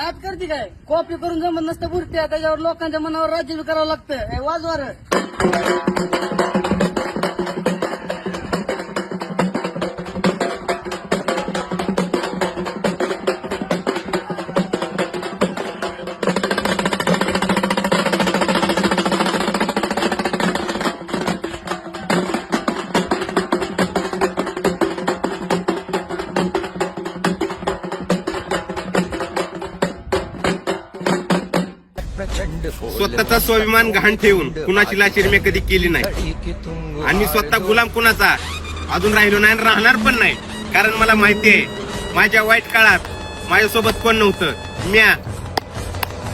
नाद करते काय? कॉपी करून जमत नसतं बुरट्या त्याच्यावर लोकांच्या मनावर राज्य बी करावं लागतं. वाजवार स्वतःचा स्वाभिमान गहाण ठेवून कुणाची लाचेर मी कधी केली नाही. आणि मी स्वतः गुलाम कुणाचा? अजून राहिलो नाही आणि राहणार पण नाही. कारण मला माहिती आहे माझ्या वाईट काळात माझ्यासोबत कोण नव्हतं? म्या.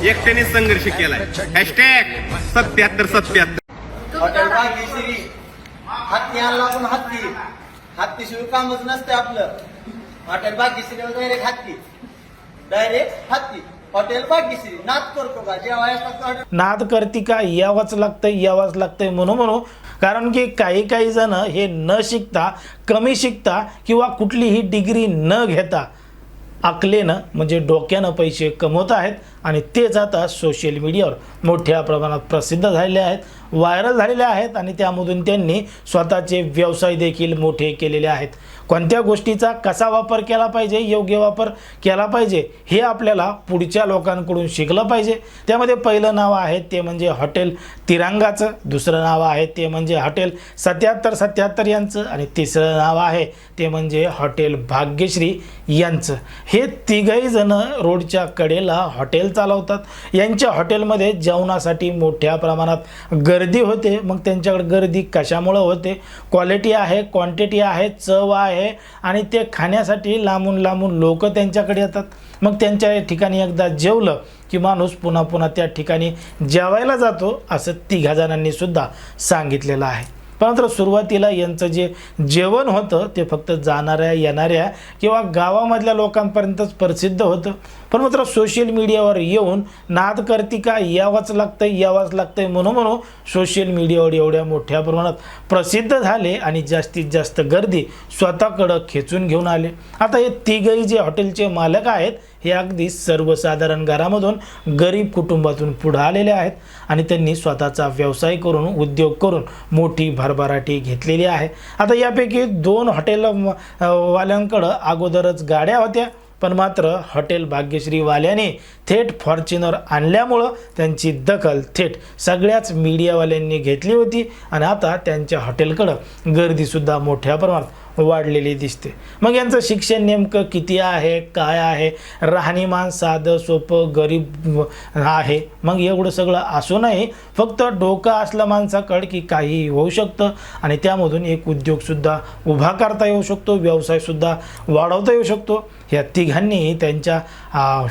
एकट्याने संघर्ष केलाय. हॅशटॅग सत्याहत्तर सत्याहत्तर. हत्ती आणला पण हत्ती हत्तीशिवाय कामच नसते आपलं हॉटेल भाग्यश्री डायरेक्ट हत्ती डायरेक्ट हत्ती हॉटेल भाग्यश्री करतो का? जेव्हा नाद करती का? यावंच लागतंय यावंच लागतंय म्हणून म्हणू कारण की काही काही जण हे न शिकता कमी शिकता किंवा कुठलीही डिग्री न घेता आकलेनं म्हणजे डोक्यानं पैसे कमवत आहेत. आणि तेच आता सोशल मीडियावर मोठ्या प्रमाणात प्रसिद्ध झालेले आहेत व्हायरल झालेले आहेत आणि त्यामधून त्यांनी स्वतःचे व्यवसाय देखील मोठे केलेले आहेत. कोणत्या गोष्टीचा कसा वापर केला पाहिजे योग्य वापर केला पाहिजे हे आपल्याला पुढच्या लोकांकडून शिकलं पाहिजे. त्यामध्ये पहिलं नाव आहे ते म्हणजे हॉटेल तिरंगाचं दुसरं नाव आहे ते म्हणजे हॉटेल सत्याहत्तर सत्याहत्तर यांचं आणि तिसरं नाव आहे ते म्हणजे हॉटेल भाग्यश्री यांचं. हे तिघही जण रोडच्या कडेला हॉटेल चालवतात. यांच्या हॉटेलमध्ये जेवणासाठी मोठ्या प्रमाणात गर्दी होते. मग त्यांच्याकडे गर्दी कशामुळं होते? क्वालिटी आहे क्वांटिटी आहे चव आहे आणि ते खाण्यासाठी लांबून लांबून लोक त्यांच्याकडे येतात. मग त्यांच्या ठिकाणी एकदा जेवलं की माणूस पुन्हा पुन्हा त्या ठिकाणी जेवायला जातो असं तिघा जणांनी सुद्धा सांगितलेलं आहे. मात्र सुरुवातीला यांचं जे जेवण होतं ते फक्त जाणाऱ्या येणाऱ्या किंवा गावामधल्या लोकांपर्यंतच प्रसिद्ध होतं. पण मात्र सोशल मीडियावर येऊन नाद करती का? यावंच लागतंय यावंच लागतंय म्हणून म्हणून सोशल मीडियावर एवढ्या मोठ्या प्रमाणात प्रसिद्ध झाले आणि जास्तीत जास्त गर्दी स्वतःकडं खेचून घेऊन आले. आता हे तिघही जे हॉटेलचे मालक आहेत हे अगदी सर्वसाधारण घरामधून गरीब कुटुंबातून पुढे आलेले आहेत आणि त्यांनी स्वतःचा व्यवसाय करून उद्योग करून मोठी भरभराटी घेतलेली आहे. आता यापैकी दोन हॉटेल वाल्यांकडं अगोदरच गाड्या होत्या पण मात्र हॉटेल भाग्यश्रीवाल्याने थेट फॉर्च्युनर आणल्यामुळं त्यांची दखल थेट सगळ्याच मीडियावाल्यांनी घेतली होती. आणि आता त्यांच्या हॉटेलकडं गर्दीसुद्धा मोठ्या प्रमाणात वाढलेली दिसते. मग यांचं शिक्षण नेमकं किती आहे? काय आहे? राहणीमान साधं सोपं गरीब आहे. मग एवढं सगळं असूनही फक्त डोकं असलं माणसाकडं की काही होऊ शकतं आणि त्यामधून एक उद्योगसुद्धा उभा करता येऊ शकतो व्यवसायसुद्धा वाढवता येऊ शकतो. ह्या तिघांनी त्यांच्या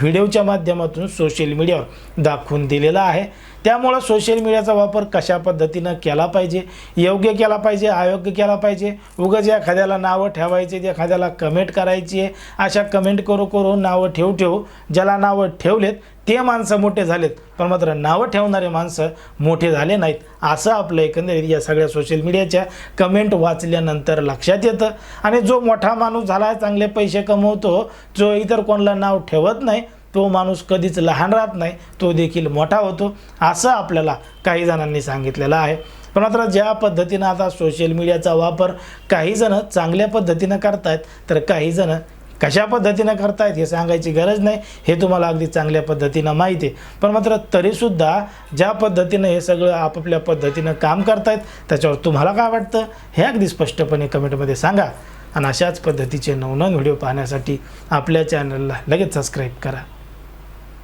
व्हिडिओच्या माध्यमातून सोशल मीडियावर दाखवून दिलेला आहे. त्यामुळं सोशल मीडियाचा वापर कशा पद्धतीनं केला पाहिजे? योग्य केला पाहिजे? अयोग्य केला पाहिजे? उगाच एखाद्याला नावं ठेवायचे एखाद्याला कमेंट करायची आहे अशा कमेंट करू करू नावं ठेवू ठेवू ज्याला नावं ठेवलेत ते माणसं मोठे झालेत. पण मात्र नावं ठेवणारे माणसं मोठे झाले नाहीत. असं आपलं एकंदरीत या सगळ्या सोशल मीडियाच्या कमेंट वाचल्यानंतर लक्षात येतं. आणि जो मोठा माणूस झाला आहे चांगले पैसे कमवतो जो इतर कोणाला नाव ठेवत नाही तो माणूस कधीच लहान राहत नाही तो देखील मोठा होतो असं आपल्याला काही जणांनी सांगितलेलं आहे. पण मात्र ज्या पद्धतीनं आता सोशल मीडियाचा वापर काही जणं चांगल्या पद्धतीनं करतायत तर काही जणं कशा पद्धतीनं करतायत हे सांगायची गरज नाही हे तुम्हाला अगदी चांगल्या पद्धतीनं माहिती आहे. पण मात्र तरीसुद्धा ज्या पद्धतीनं हे सगळं आपापल्या पद्धतीनं काम करतायत त्याच्यावर तुम्हाला काय वाटतं? हे अगदी स्पष्टपणे कमेंटमध्ये सांगा. आणि अशाच पद्धतीचे नवनवीन व्हिडिओ पाहण्यासाठी आपल्या चॅनलला लगेच सबस्क्राईब करा.